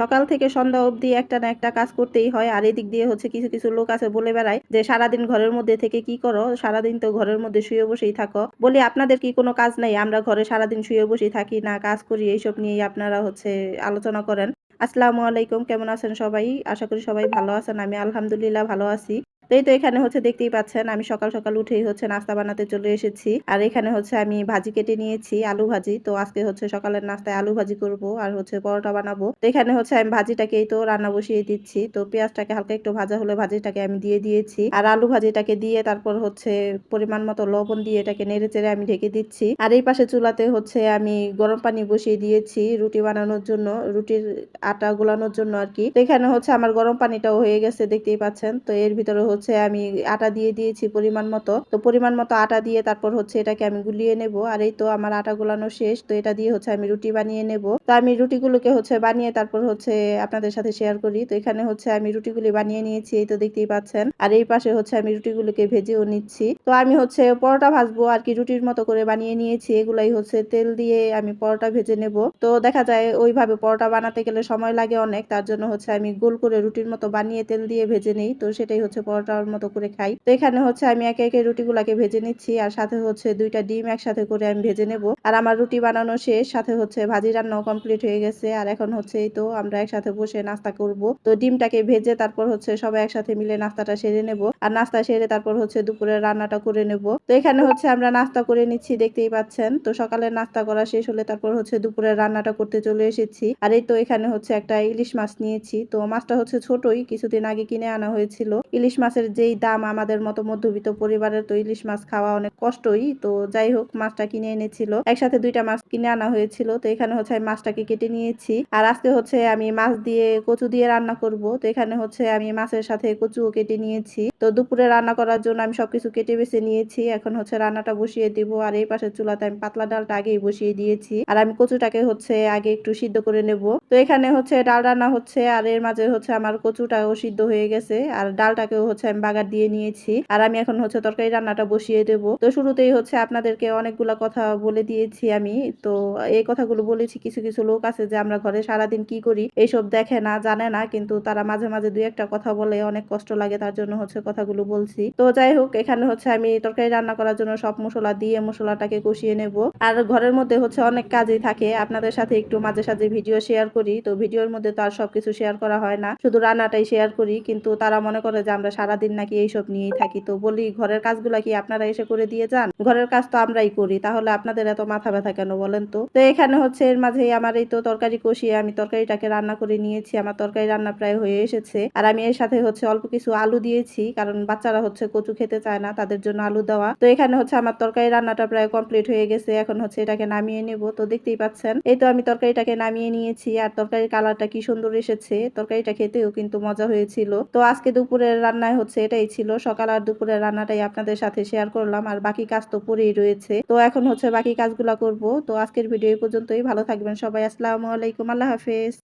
সকাল থেকে সন্ধ্যা অবধি একটা না একটা কাজ করতেই হয়। আর এদিক দিয়ে হচ্ছে কিছু কিছু লোক আছে বলে বেড়ায় যে, সারাদিন ঘরের মধ্যে থেকে কি করো? সারাদিন তো ঘরের মধ্যে শুয়ে বসেই থাকো। বলি, আপনাদের কি কোনো কাজ নাই? আমরা ঘরে সারাদিন শুয়ে বসেই থাকি না। কাজ করি, এইসব নিয়েই আপনারা হচ্ছে আলোচনা করেন। আসসালামু আলাইকুম। কেমন আছেন সবাই? আশা করি সবাই ভালো আছেন। আমি আলহামদুলিল্লাহ ভালো আছি। তো এই তো এখানে হচ্ছে দেখতেই পাচ্ছেন, আমি সকাল সকাল উঠেই হচ্ছে নাস্তা বানাতে চলে এসেছি। আর এখানে হচ্ছে আমি ভাজি কেটে নিয়েছি, আলু ভাজি। তো আজকে হচ্ছে সকালের নাস্তায় আলু ভাজি করব আর হচ্ছে পরোটা বানাবো। তো এখানে হচ্ছে আমি ভাজিটাকেই তো রান্না বসিয়ে দিচ্ছি। তো পেঁয়াজটাকে হালকা একটু ভাজা হলে ভাজিটাকে আমি দিয়ে দিয়েছি। আর আলু ভাজিটাকে দিয়ে তারপর হচ্ছে পরিমাণ মতো লবণ দিয়ে এটাকে নেড়ে চেড়ে আমি ঢেকে দিচ্ছি। আর এই পাশে চুলাতে হচ্ছে আমি গরম পানি বসিয়ে দিয়েছি রুটি বানানোর জন্য, রুটির আটা গুলানোর জন্য আর কি। তো এখানে হচ্ছে আমার গরম পানিটাও হয়ে গেছে, দেখতেই পাচ্ছেন। তো এর ভিতরে হচ্ছে আমি আটা দিয়ে দিয়েছি পরিমাণ মতো। তো পরিমাণ মতো আটা দিয়ে তারপর হচ্ছে এটাকে আমি গুলিয়ে নেব। আর এই তো আমার আটা গুলানো শেষ। তো এটা দিয়ে হচ্ছে আমি রুটি বানিয়ে নেব। তো আমি রুটিগুলোকে হচ্ছে বানিয়ে তারপর হচ্ছে আপনাদের সাথে শেয়ার করি। তো এখানে হচ্ছে আমি রুটিগুলি বানিয়ে নিয়েছি, এই তো দেখতেই পাচ্ছেন। আর এই পাশে হচ্ছে আমি রুটিগুলোকে ভেজেও নিচ্ছি। তো আমি হচ্ছে পরোটা ভাজবো আর কি রুটির মতো করে বানিয়ে নিয়েছি। এগুলাই হচ্ছে তেল দিয়ে আমি পরোটা ভেজে নেব। তো দেখা যায় ওইভাবে পরোটা বানাতে গেলে সময় লাগে অনেক। তার জন্য হচ্ছে আমি গোল করে রুটির মতো বানিয়ে তেল দিয়ে ভেজে নেই। তো সেটাই হচ্ছে পরোটার মতো করে খাই। তো এখানে হচ্ছে আমি একে একে রুটিগুলাকে ভেজে নিচ্ছি আর সাথে হচ্ছে দুইটা ডিম একসাথে করে আমি ভেজে নেব। আর আমার রুটি বানানো শেষ, সাথে হচ্ছে ভাজি রান্নাও কমপ্লিট হয়ে গেছে। আর এখন হচ্ছে এই তো আমরা একসাথে বসে নাস্তা করব। তো ডিমটাকে ভেজে তারপর হচ্ছে সবাই একসাথে মিলে নাস্তাটা সেরে নেব। আর নাস্তা সেরে তারপর হচ্ছে দুপুরের রান্নাটা করে নেব। তো এখানে হচ্ছে আমরা নাস্তা করে নিচ্ছি, দেখতেই পাচ্ছেন। তো সকালের নাস্তা করা শেষ হলে তারপর হচ্ছে দুপুরের রান্নাটা করতে চলে এসেছি। আর এই তো এখানে হচ্ছে একটা ইলিশ মাছ নিয়েছি। তো মাছটা হচ্ছে ছোটই, কিছুদিন আগে কিনে আনা হয়েছিল। ইলিশ মাছের যেই দাম আমাদের মতো মধ্যবিত্ত পরিবারের তো ইলিশ মাছ খাওয়া অনেক কষ্টই। তো যাই হোক, মাছটা কিনে এনেছিল। একসাথে দুইটা মাছ কিনে আনা হয়েছিল। তো এখানে হচ্ছে আমি মাছটাকে কেটে নিয়েছি। আর আজকে হচ্ছে আমি মাছ দিয়ে কচু দিয়ে রান্না করব। তো এখানে হচ্ছে আমি মাছের সাথে কচুও কেটে নিয়েছি। তো দুপুরে রান্না করার জন্য আমি সবকিছু কেটে বেছে নিয়েছি। এখন হচ্ছে রান্নাটা বসিয়ে দিব। আর এই পাশের চুলাতে আমি পাতলা ডালটা আগেই বসিয়ে দিয়েছি। আর আমি কচুটাকে হচ্ছে আগে একটু সিদ্ধ করে নেব। তো এখানে হচ্ছে ডাল রান্না হচ্ছে। আর এর মাঝে হচ্ছে আমার কচুটাও সিদ্ধ হয়ে গেছে। আর ডালটাকেও হচ্ছে আমি বাগার দিয়ে নিয়েছি। আর আমি এখন হচ্ছে তরকারি রান্নাটা বসিয়ে দেব। তো শুরুতেই হচ্ছে আপনাদেরকে অনেকগুলা কথা বলে দিয়েছি আমি। তো এই কথাগুলো বলেছি কিছু কিছু লোক আছে যে আমরা ঘরে সারাদিন কি করি এইসব দেখে না, জানে না। কিন্তু তারা মাঝে মাঝে দুই একটা কথা বলে, অনেক কষ্ট লাগে তার জন্য হচ্ছে কথাগুলো বলছি। তো যাই হোক, এখানে হচ্ছে আমি তরকারি রান্না করার জন্য সব মশলা দিয়ে মশলাটাকে কষিয়ে নেব। আর ঘরের মধ্যে হচ্ছে অনেক কাজই থাকে। আপনাদের সাথে একটু মাঝে, সাঝে ভিডিও শেয়ার করি। তো ভিডিওর মধ্যে তো আর সবকিছু শেয়ার করা হয় না। শুধু রান্নাটাই শেয়ার করি। কিন্তু তারা মনে করে যে আমরা সারাদিন নাকি এইসব নিয়েই থাকি। তো বলি, ঘরের কাজগুলা কি আপনারা এসে করে দিয়ে যান? ঘরের কাজ তো আমরাই করি, তাহলে আপনাদের এত মাথা ব্যথা কেন বলেন তো? তো এখানে হচ্ছে এর মাঝে আমার এই তো তরকারি কষিয়ে আমি তরকারিটাকে রান্না করে নিয়েছি, আমার তরকারি রান্না প্রায় হয়ে এসেছে। আর আমি এর সাথে হচ্ছে অল্প কিছু আলু দিয়েছি, কারণ বাচ্চারা হচ্ছে কচু খেতে চায় না, তাদের জন্য আলু দেওয়া। তো এখানে হচ্ছে আমার তরকারি রান্নাটা প্রায় কমপ্লিট হয়ে গেছে, এখন হচ্ছে এটাকে নামিয়ে নেব। তো দেখতেই পাচ্ছেন, এই তো আমি তরকারিটাকে নামিয়ে নিয়েছি, আর তরকারির কালারটা কি সুন্দর এসেছে। তরকারিটা খেতেও কিন্তু মজা হয়েছিল। তো আজকে দুপুরের রান্নায় হচ্ছে এটাই ছিল। সকাল আর দুপুরের রান্নাটাই আপনাদের সাথে শেয়ার করলাম। আর বাকি কাজ তো পরেই রয়েছে। তো এখন হচ্ছে বাকি কাজগুলো করব। তো আজকের ভিডিও এই পর্যন্তই। ভালো থাকবেন সবাই। আসসালামু আলাইকুম। আল্লাহ হাফেজ।